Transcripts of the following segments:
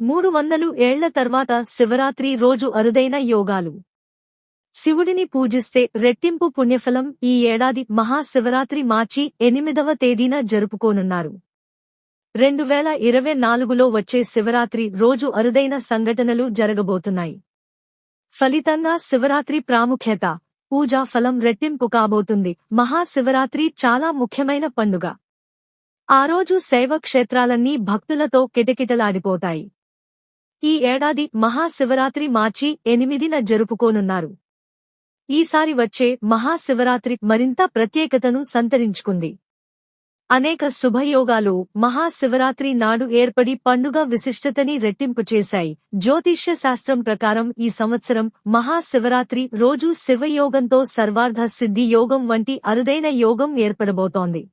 మూడు వందలు ఏళ్ళ తర్వాత శివరాత్రి రోజు అరుదైన యోగాలు. శివుడిని పూజిస్తే రెట్టింపు పుణ్యఫలం ఈ ఏడాది మహాశివరాత్రి మార్చి ఎనిమిదవ తేదీన జరుపుకోనున్నారు. రెండు వేల ఇరవై నాలుగులో వచ్చే శివరాత్రి రోజు అరుదైన సంఘటనలు జరగబోతున్నాయి. ఫలితంగా శివరాత్రి ప్రాముఖ్యత పూజా ఫలం రెట్టింపు కాబోతుంది. మహాశివరాత్రి చాలా ముఖ్యమైన పండుగ. ఆ రోజు శైవ క్షేత్రాలన్నీ భక్తులతో కిటకిటలాడిపోతాయి. ఈ ఏడాది మహాశివరాత్రి మార్చి ఎనిమిదిన జరుపుకోనున్నారు. ఈసారి వచ్చే మహాశివరాత్రి మరింత ప్రత్యేకతను సంతరించుకుంది. అనేక శుభయోగాలు మహాశివరాత్రి నాడు ఏర్పడి పండుగ విశిష్టతని రెట్టింపు చేశాయి. జ్యోతిష్య శాస్త్రం ప్రకారం ఈ సంవత్సరం మహాశివరాత్రి రోజు శివయోగంతో సర్వార్ధ సిద్ధి యోగం వంటి అరుదైన యోగం ఏర్పడబోతోంది.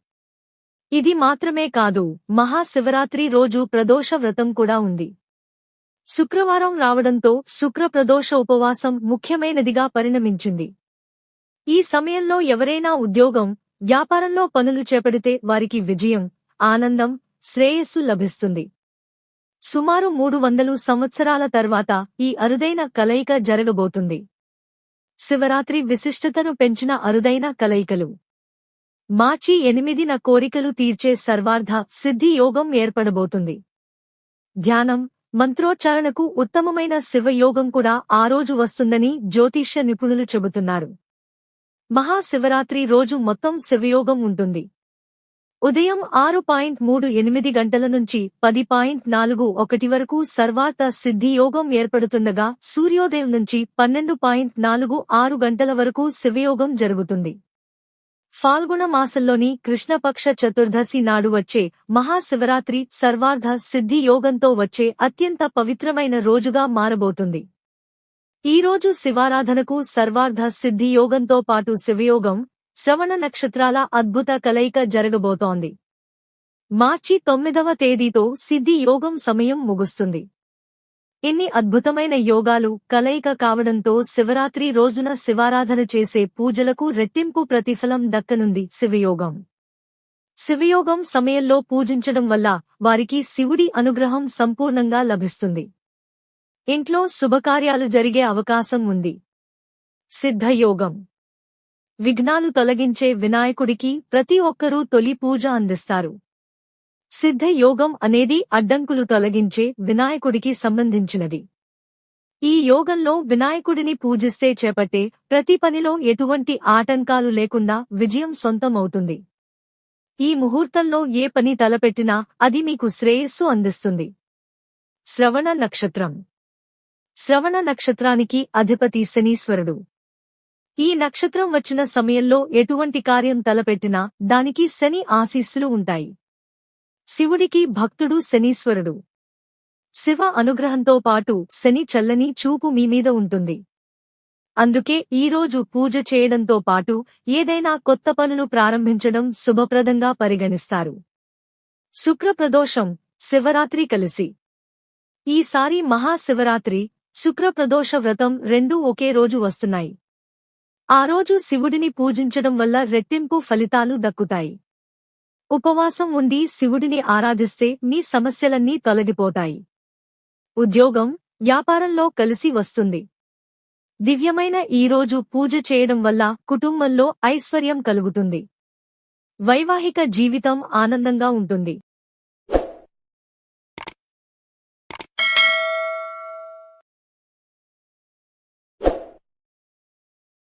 ఇది మాత్రమే కాదు మహాశివరాత్రి రోజు ప్రదోష వ్రతం కూడా ఉంది. శుక్రవారం రావడంతో శుక్ర ప్రదోష ఉపవాసం ముఖ్యమైనదిగా పరిణమించింది. ఈ సమయంలో ఎవరైనా ఉద్యోగం వ్యాపారంలో పనులు చేపడితే వారికి విజయం ఆనందం శ్రేయస్సు లభిస్తుంది. సుమారు మూడు వందలు సంవత్సరాల తర్వాత ఈ అరుదైన కలయిక జరగబోతుంది. శివరాత్రి విశిష్టతను పెంచిన అరుదైన కలయికలు. మార్చి ఎనిమిదిన కోరికలు తీర్చే సర్వార్ధ సిద్ధి యోగం ఏర్పడబోతుంది. ధ్యానం మంత్రోచ్చారణకు ఉత్తమమైన శివయోగం కూడా ఆ రోజు వస్తుందని జ్యోతిష్య నిపుణులు చెబుతున్నారు. మహాశివరాత్రి రోజు మొత్తం శివయోగం ఉంటుంది. ఉదయం ఆరు పాయింట్ మూడు ఎనిమిది గంటల నుంచి పది పాయింట్ నాలుగు ఒకటి వరకు సర్వార్థ సిద్ధియోగం ఏర్పడుతుండగా సూర్యోదయం నుంచి పన్నెండు పాయింట్ నాలుగు ఆరు గంటల వరకు శివయోగం జరుగుతుంది. ఫాల్గుణ మాసంలోని కృష్ణపక్ష చతుర్దశి నాడు వచ్చే మహాశివరాత్రి సర్వార్ధ సిద్ధి యోగంతో వచ్చే అత్యంత పవిత్రమైన రోజుగా మారబోతుంది. ఈ రోజు శివారాధనకు సర్వార్ధ సిద్ధి యోగంతో పాటు శివయోగం శ్రవణ నక్షత్రాల అద్భుత కలయిక జరగబోతోంది. మార్చి తొమ్మిదవ తేదీతో సిద్ధి యోగం సమయం ముగుస్తుంది. ఇన్ని అద్భుతమైన యోగాలు కలయిక కావడంతో శివరాత్రి రోజున శివారాధన చేసే పూజలకు రెట్టింపు ప్రతిఫలం దక్కనుంది శివయోగం. శివయోగం సమయంలో పూజించడం వల్ల వారికి శివుడి అనుగ్రహం సంపూర్ణంగా లభిస్తుంది. ఇంట్లో శుభకార్యాలు జరిగే అవకాశం ఉంది. సిద్ధయోగం. విఘ్నాలు తొలగించే వినాయకుడికి ప్రతి ఒక్కరూ తొలి పూజ అందిస్తారు. సిద్ధయోగం అనేది అడ్డంకులు తొలగించే వినాయకుడికి సంబంధించినది. ఈ యోగంలో వినాయకుడిని పూజిస్తే చేపట్టే ప్రతి పనిలో ఎటువంటి ఆటంకాలు లేకుండా విజయం సొంతమవుతుంది. ఈ ముహూర్తంలో ఏ పని తలపెట్టినా అది మీకు శ్రేయస్సు అందిస్తుంది. శ్రవణ నక్షత్రం. శ్రవణ నక్షత్రానికి అధిపతి శనీశ్వరుడు. ఈ నక్షత్రం వచ్చిన సమయంలో ఎటువంటి కార్యం తలపెట్టినా దానికి శని ఆశీస్సులు ఉంటాయి. శివుడికి భక్తుడు శనీశ్వరుడు. శివ అనుగ్రహంతో పాటు శని చల్లని చూపు మీమీద ఉంటుంది. అందుకే ఈరోజు పూజ చేయడంతో పాటు ఏదైనా కొత్త పనులు ప్రారంభించడం శుభప్రదంగా పరిగణిస్తారు. శుక్రప్రదోషం శివరాత్రి కలిసి. ఈసారి మహాశివరాత్రి శుక్రప్రదోష వ్రతం రెండూ ఒకే రోజు వస్తున్నాయి. ఆ రోజు శివుడిని పూజించడం వల్ల రెట్టింపు ఫలితాలు దక్కుతాయి. ఉపవాసం ఉండి శివుడిని ఆరాధిస్తే మీ సమస్యలన్నీ తొలగిపోతాయి. ఉద్యోగం వ్యాపారంలో కలిసి వస్తుంది. దివ్యమైన ఈరోజు పూజ చేయడం వల్ల కుటుంబంలో ఐశ్వర్యం కలుగుతుంది. వైవాహిక జీవితం ఆనందంగా ఉంటుంది.